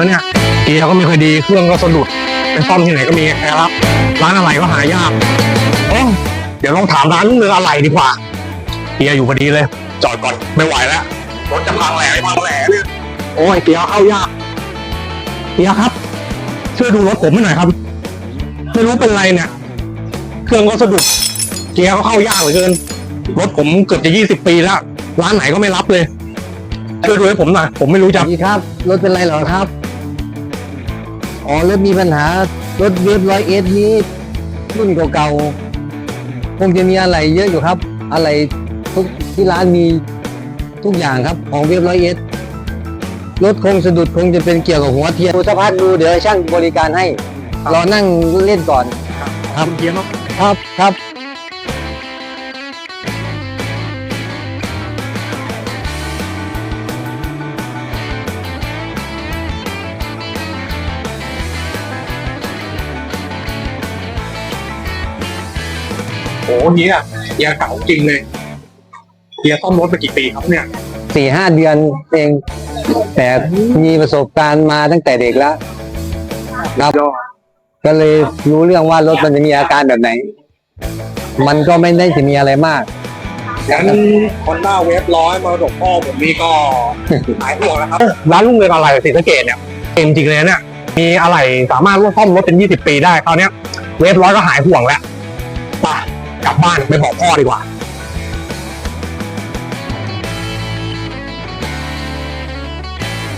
วะเนี่ยเกียร์ก็ไม่ค่อยดีเครื่องก็สะดุดเป็นซ่อมที่ไหนก็มีแค่รับร้านอะไรก็หายากเอ้เดี๋ยวลองถามร้านลุงเรืออะไรดีกว่าเกียร์อยู่พอดีเลย จอดก่อนไม่ไหวแล้วรถจะพังแหล่พังแหล่เนี่ยโอ้ยเกียร์เข้ายากเกียร์ครับช่วยดูรถผมให้หน่อยครับไม่รู้เป็นไรเนี่ยเครื่องก็สะดุดเกียร์ก็เข้ายากเหลือเกินรถผมเกือบจะยี่สิบปีแล้วร้านไหนก็ไม่รับเลยช่วยดูให้ผมหน่อยผมไม่รู้สจะวัสดีครับรถเป็นไรเหรอครับ อ๋อรถมีปัญหารถเวฟร้อยเอสนี้รุ่นเก่าๆคงจะมีอะไรเยอะอยู่ครับ อะไรทุกที่ร้านมีทุกอย่างครับของเวฟร้อยเอสรถคงสะดุดคงจะเป็นเกี่ยวกับหัวเทียนดูสภาพดูเดี๋ยวให้ช่างบริการให้ รอนั่งเล่นก่อนทำเกียร์เนาะครับครับ โอ้เฮียเฮียเก่าจริงเลยเฮียซ่อมรถมากี่ปีครับเนี่ยสี่ห้าเดือนเอง แต่มีประสบการณ์มาตั้งแต่เด็กแล้วครับก็เลยรู้เรื่องว่ารถมันจะมีอาการแบบไหน มันก็ไม่ได้จะมีอะไรมากงั้นคอนด้าเวฟร้อยมาดกพ่อผมนี่ก็หายห่วงแล้วครับร้านลุงเรืองอะไรศรีสะเกดเนี่ยเต็มจริงเลยเนี่ยมีอะไรสามารถร่วมซ่อมรถเป็นยี่สิบปีได้คราวเนี้ยเวฟร้อยก็หายห่วงแล้วไป กลับบ้านไปบอกพ่อดีกว่า